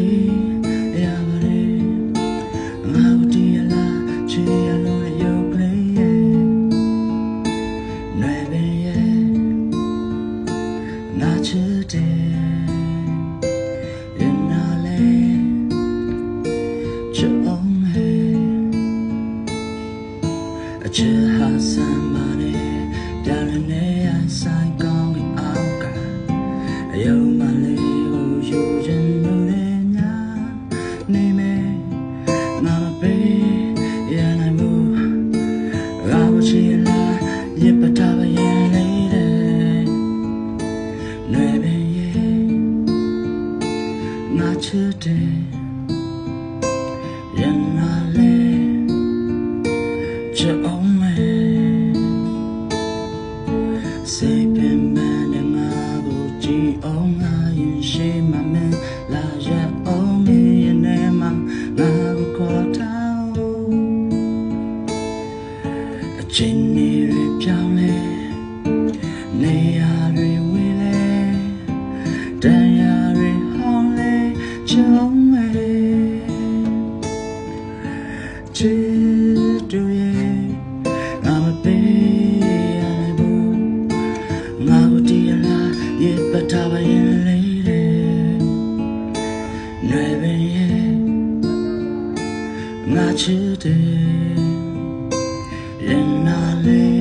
ငါတည်းရပါတယ် နေမယ်ငါမပေးရနိုင်ဘူးငါမချင်လားရပတာပဲရင်လေးတယ်နွယ်ပဲရဲ့ငါချစ်တယ်ရင်ငါလေးချစ်အောင်မယ်စေပင်မနဲ့ငါကိုကြည့်အောင်ငါရင်ရှိ ချိန်နေရပြောင်းလဲနေရာတွေဝင်လဲတန်ရာတွေဟောင်းလဲကျုံးမဲချစ်တူရ 街的人啊累。